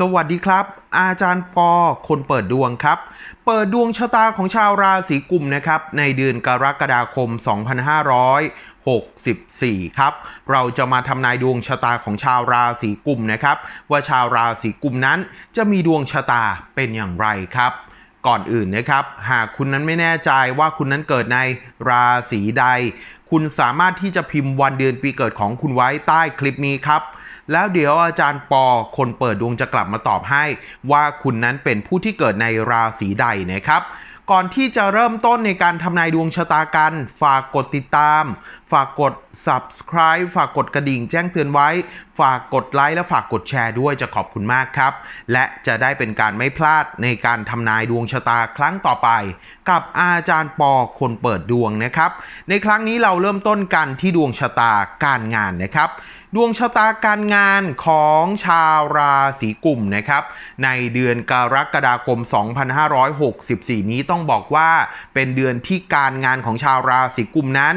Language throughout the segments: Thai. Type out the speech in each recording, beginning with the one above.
สวัสดีครับ อาจารย์ปอคนเปิดดวงครับ เปิดดวงชะตาของชาวราศีกุมนะครับ ในเดือนกรกฎาคม 2564 ครับ เราจะมาทำนายดวงชะตาของชาวราศีกุมนะครับ ว่าชาวราศีกุมนั้นจะมีดวงชะตาเป็นอย่างไรครับก่อนอื่นนะครับ หากคุณนั้นไม่แน่ใจว่าคุณนั้นเกิดในราศีใด คุณสามารถที่จะพิมพ์วันเดือนปีเกิดของคุณไว้ใต้คลิปนี้ครับ แล้วเดี๋ยวอาจารย์ปอคนเปิดดวงจะกลับมาตอบให้ ว่าคุณนั้นเป็นผู้ที่เกิดในราศีใดนะครับก่อนที่จะเริ่มต้นในการทำนายดวงชะตากัน ฝากกดติดตาม ฝากกด subscribe ฝากกดกระดิ่งแจ้งเตือนไว้ ฝากกดไลค์และฝากกดแชร์ด้วยจะขอบคุณมากครับ และจะได้เป็นการไม่พลาดในการทำนายดวงชะตาครั้งต่อไป กับอาจารย์ปอคนเปิดดวงนะครับ ในครั้งนี้เราเริ่มต้นกันที่ดวงชะตาการงานนะครับ ดวงชะตาการงานของชาวราศีกุมนะครับ ในเดือนกรกฎาคม 2564 นี้ต้องบอกว่าเป็นเดือนที่การงานของชาวราศีกุมนั้น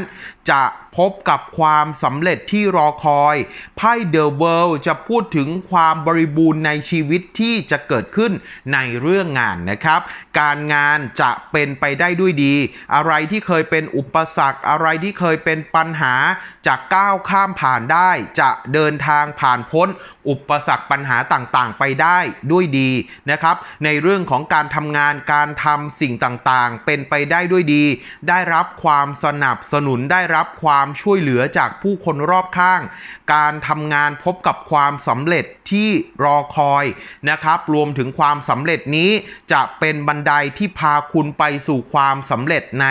จะพบกับความสำเร็จที่รอคอยไพ่เดอะเวิลด์จะพูดถึงความบริบูรณ์ในชีวิตที่จะเกิดขึ้นในเรื่องงานนะครับ การงานจะเป็นไปได้ด้วยดี อะไรที่เคยเป็นอุปสรรค อะไรที่เคยเป็นปัญหา จะก้าวข้ามผ่านได้ จะเดินทางผ่านพ้น อุปสรรคปัญหาต่างๆ ไปได้ด้วยดีนะครับ ในเรื่องของการทำงานการทำสิ่งต่างๆ เป็นไปได้ด้วยดี ได้รับความสนับสนุนได้รับความความช่วยเหลือจากผู้คนรอบข้าง การทำงานพบกับความสำเร็จที่รอคอยนะครับ รวมถึงความสำเร็จนี้จะเป็นบันไดที่พาคุณไปสู่ความสำเร็จใน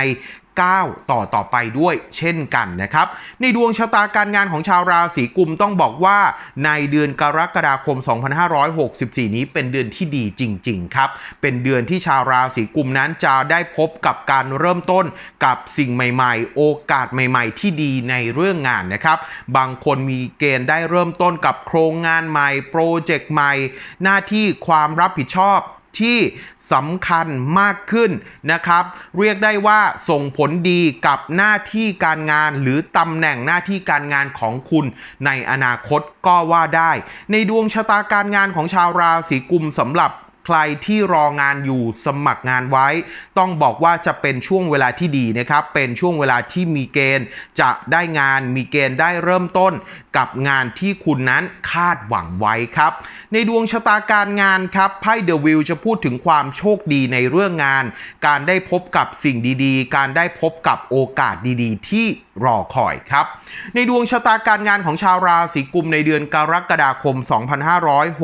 ก้าวต่อต่อไปด้วยเช่นกันนะครับ ในดวงชะตาการงานของชาวราศีกุมต้องบอกว่าในเดือนกรกฎาคม 2564 นี้เป็นเดือนที่ดีจริง ๆ ครับ เป็นเดือนที่ชาวราศีกุมนั้นจะได้พบกับการเริ่มต้นกับสิ่งใหม่ ๆ โอกาสใหม่ ๆ ที่ดีในเรื่องงานนะครับ บางคนมีเกณฑ์ได้เริ่มต้นกับโครงงานใหม่ โปรเจกต์ใหม่ หน้าที่ความรับผิดชอบ ที่สำคัญมากขึ้นนะครับ เรียกได้ว่าส่งผลดีกับหน้าที่การงานหรือตำแหน่งหน้าที่การงานของคุณในอนาคตก็ว่าได้ ในดวงชะตาการงานของชาวราศีกุมสำหรับ ใครที่รองานอยู่สมัครงานไว้ ต้องบอกว่าจะเป็นช่วงเวลาที่ดีนะครับ เป็นช่วงเวลาที่มีเกณฑ์จะได้งานมีเกณฑ์ได้เริ่มต้นกับงานที่คุณนั้นคาดหวังไว้ครับ ในดวงชะตาการงานครับไพ่เดอะวิลจะพูดถึงความโชคดีในเรื่องงาน การได้พบกับสิ่งดีๆ การได้พบกับโอกาสดีๆ ที่ รอคอยครับ ในดวงชะตาการงานของชาวราศีกุมในเดือนกรกฎาคม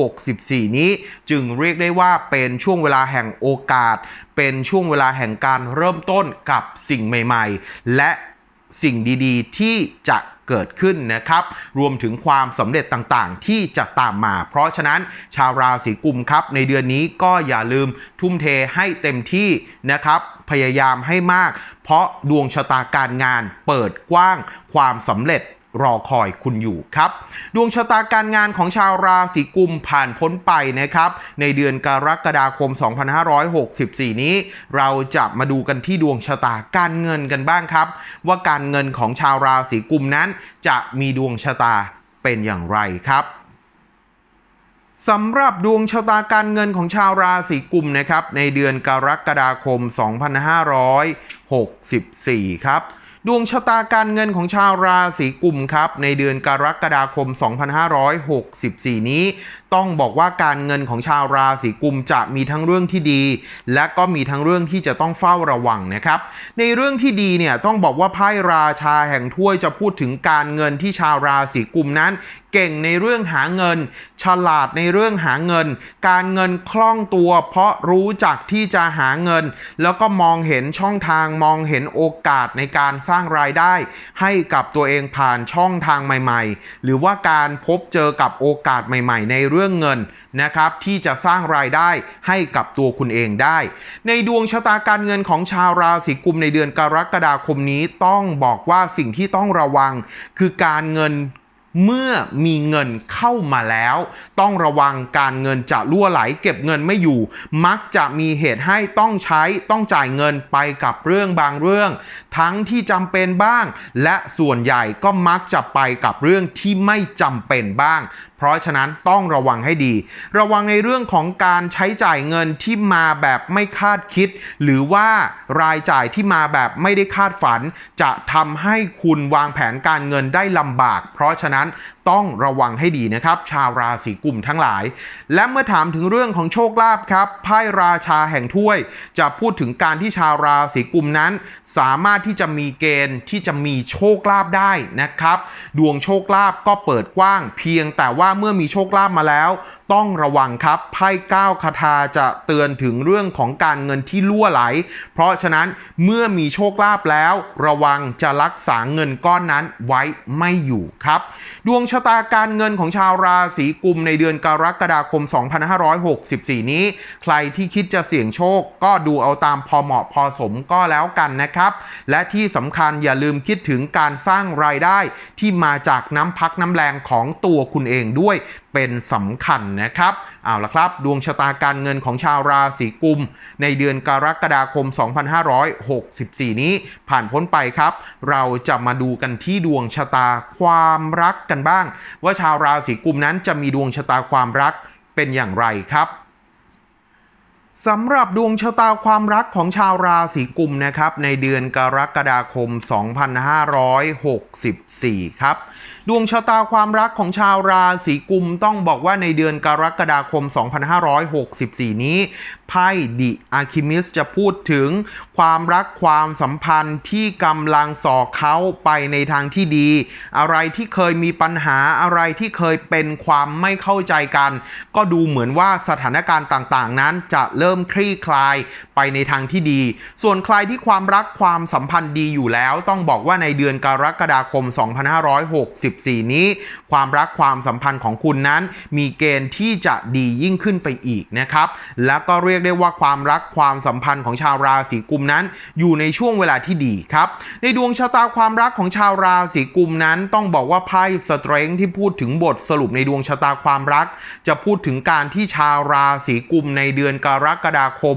2564 นี้ จึงเรียกได้ว่าเป็นช่วงเวลาแห่งโอกาส เป็นช่วงเวลาแห่งการเริ่มต้นกับสิ่งใหม่ ๆ และสิ่งดีๆ ที่จะ เกิดขึ้นนะครับ รวมถึงความสำเร็จต่างๆ ที่จะตามมา เพราะฉะนั้นชาวราศีกุมครับในเดือนนี้ก็อย่าลืมทุ่มเทให้เต็มที่นะครับ พยายามให้มาก เพราะดวงชะตาการงานเปิดกว้างความสำเร็จ รอคอยคุณอยู่ครับ ดวงชะตาการงานของชาวราศีกุมผ่านพ้นไปนะครับ ในเดือนกรกฎาคม 2564 นี้ เราจะมาดูกันที่ดวงชะตาการเงินกันบ้างครับ ว่าการเงินของชาวราศีกุมนั้น จะมีดวงชะตาเป็นอย่างไรครับสำหรับดวงชะตาการเงินของชาวราศีกุมนะครับ ในเดือนกรกฎาคม 2564 ครับ ดวงชะตาการเงินของชาวราศีกุมครับ ในเดือนกรกฎาคม 2564 นี้ ต้องบอกว่าการเงินของชาวราศีกุมจะมีทั้งเรื่องที่ดี และก็มีทั้งเรื่องที่จะต้องเฝ้าระวังนะครับ ในเรื่องที่ดีเนี่ยต้องบอกว่าไพ่ราชาแห่งถ้วยจะพูดถึงการเงินที่ชาวราศีกุมนั้นเก่งในเรื่องหาเงิน ฉลาดในเรื่องหาเงิน การเงินคล่องตัว เพราะรู้จักที่จะหาเงิน แล้วก็มองเห็นช่องทางมองเห็นโอกาสในการสร้างรายได้ ให้กับตัวเองผ่านช่องทางใหม่ ๆ หรือว่าการพบเจอกับโอกาสใหม่ ๆ ในเรื่องเงินนะครับที่จะสร้างรายได้ให้กับตัวคุณเองได้ ในดวงชะตาการเงินของชาวราศีกุมในเดือนกรกฎาคมนี้ต้องบอกว่าสิ่งที่ต้องระวัง คือการเงิน เมื่อมีเงินเข้ามาแล้ว ต้องระวังการเงินจะล่วไหลเก็บเงินไม่อยู่ มักจะมีเหตุให้ต้องใช้ต้องจ่ายเงินไปกับเรื่องบางเรื่อง ทั้งที่จำเป็นบ้าง และส่วนใหญ่ก็มักจะไปกับเรื่องที่ไม่จำเป็นบ้าง เพราะฉะนั้นต้องระวังให้ดี ระวังในเรื่องของการใช้จ่ายเงินที่มาแบบไม่คาดคิด หรือว่ารายจ่ายที่มาแบบไม่ได้คาดฝัน จะทำให้คุณวางแผนการเงินได้ลำบาก เพราะฉะนั้นต้องระวังให้ดีนะครับ ชาวราศีกุมทั้งหลาย และเมื่อถามถึงเรื่องของโชคลาภครับไพ่ราชาแห่งถ้วย จะพูดถึงการที่ชาวราศีกุมนั้น สามารถที่จะมีเกณฑ์ที่จะมีโชคลาภได้นะครับ ดวงโชคลาภก็เปิดกว้าง เพียงแต่ว่าเมื่อมีโชคลาภมาแล้ว ต้องระวังครับไพ่ก้าวคาถาจะเตือนถึงเรื่องของการเงินที่ล่วไหล เพราะฉะนั้นเมื่อมีโชคลาภแล้ว ระวังจะรักษาเงินก้อนนั้นไว้ไม่อยู่ครับ ดวงชะตาการเงินของชาวราศีกุมในเดือนกรกฎาคม 2564 นี้ ใครที่คิดจะเสี่ยงโชคก็ดูเอาตามพอเหมาะพอสมก็แล้วกันนะครับ และที่สำคัญอย่าลืมคิดถึงการสร้างรายได้ที่มาจากน้ำพักน้ำแรงของตัวคุณเองด้วยเป็นสำคัญนะครับเอาละครับ ดวงชะตาการเงินของชาวราศีกุม ในเดือนกรกฎาคม 2564 นี้ผ่านพ้นไปครับ เราจะมาดูกันที่ดวงชะตาความรักกันบ้าง ว่าชาวราศีกุมนั้นจะมีดวงชะตาความรักเป็นอย่างไรครับ สำหรับดวงชะตาความรักของชาวราศีกุมนะครับในเดือนกรกฎาคม 2564 ครับ ดวงชะตาความรักของชาวราศีกุมต้องบอกว่าในเดือนกรกฎาคม 2564 นี้ไพ่ดิอาคิมิสจะพูดถึงความรักความสัมพันธ์ที่กำลังสอกเขาไปในทางที่ดี อะไรที่เคยมีปัญหาอะไรที่เคยเป็นความไม่เข้าใจกัน ก็ดูเหมือนว่าสถานการณ์ต่างๆ นั้นจะเริ่มคลี่คลายไปในทางที่ดี ส่วนใครที่ความรักความสัมพันธ์ดีอยู่แล้ว ต้องบอกว่าในเดือนกรกฎาคม 2564 นี้ ความรักความสัมพันธ์ของคุณนั้นมีเกณฑ์ที่จะดียิ่งขึ้นไปอีกนะครับ แล้วก็เรียกได้ว่าความรักความสัมพันธ์ของชาวราศีกุมนั้น อยู่ในช่วงเวลาที่ดีครับ ในดวงชะตาความรักของชาวราศีกุมนั้น ต้องบอกว่าไพ่สเตร n ที่พูดถึงบทสรุปในดวงชะตาความรัก จะพูดถึงการที่ชาวราศีกุมในเดือนกรกฎาคม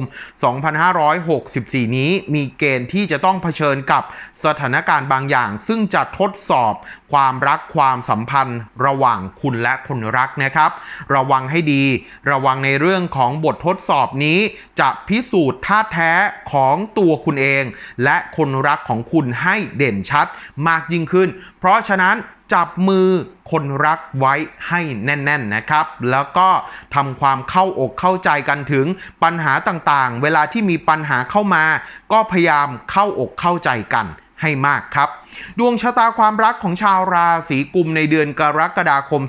2564 นี้มีเกณฑ์ที่จะต้องเผชิญกับสถานการณ์บางอย่าง ซึ่งจะทดสอบความรักความสัมพันธ์ระหว่างคุณและคนรักนะครับ ระวังให้ดี ระวังในเรื่องของบททดสอบนี้ จะพิสูจน์ท่าแท้ของตัวคุณเอง และคนรักของคุณให้เด่นชัดมากยิ่งขึ้น เพราะฉะนั้นจับมือคนรักไว้ให้แน่น ๆนะครับ แล้วก็ทำความเข้าอกเข้าใจกันถึงปัญหาต่างๆ เวลาที่มีปัญหาเข้ามา ก็พยายามเข้าอกเข้าใจกัน ให้มากครับ ดวงชะตาความรักของชาวราศีกุมในเดือนกรกฎาคม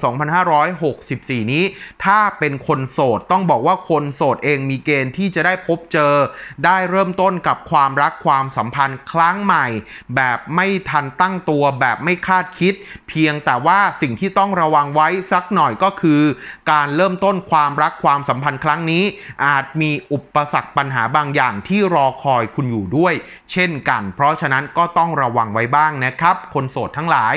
2564 นี้ ถ้าเป็นคนโสดต้องบอกว่าคนโสดเองมีเกณฑ์ที่จะได้พบเจอ ได้เริ่มต้นกับความรักความสัมพันธ์ครั้งใหม่ แบบไม่ทันตั้งตัวแบบไม่คาดคิด เพียงแต่ว่าสิ่งที่ต้องระวังไว้สักหน่อยก็คือ การเริ่มต้นความรักความสัมพันธ์ครั้งนี้ อาจมีอุปสรรคปัญหาบางอย่างที่รอคอยคุณอยู่ด้วย เช่นกัน เพราะฉะนั้นก็ต้องระวังไว้บ้างนะครับ คนโสดทั้งหลาย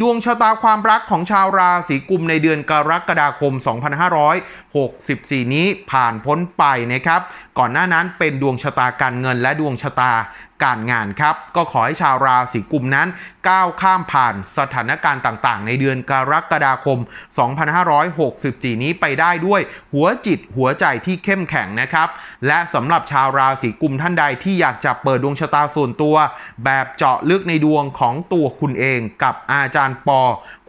ดวงชะตาความรักของชาวราศีกุมในเดือนกรกฎาคม 2564 นี้ผ่านพ้นไปนะครับ ก่อนหน้านั้นเป็นดวงชะตาการเงินและดวงชะตา การงานครับ ก็ขอให้ชาวราศีกุมนั้นก้าวข้ามผ่านสถานการณ์ต่างๆ ในเดือนกรกฎาคม 2564 นี้ไปได้ด้วยหัวจิตหัวใจที่เข้มแข็งนะครับ และสำหรับชาวราศีกุมท่านใดที่อยากจะเปิดดวงชะตาส่วนตัว แบบเจาะลึกในดวงของตัวคุณเองกับอาจารย์ปอ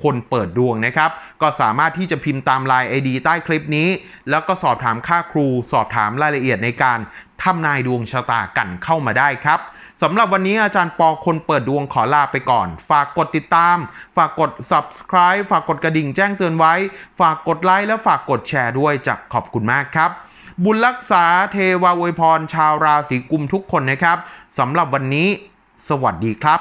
คนเปิดดวงนะครับ ก็สามารถที่จะพิมพ์ตามลาย ID ใต้คลิปนี้ แล้วก็สอบถามค่าครู สอบถามรายละเอียดในการทำนายดวงชะตากันเข้ามาได้ครับ สำหรับวันนี้อาจารย์ปอคนเปิดดวงขอลาไปก่อน ฝากกดติดตาม ฝากกด subscribe ฝากกดกระดิ่งแจ้งเตือนไว้ ฝากกดไลค์และฝากกดแชร์ด้วยจะขอบคุณมากครับ บุญรักษาเทวาอวยพร ชาวราศีกุมทุกคนนะครับสำหรับวันนี้ สวัสดีครับ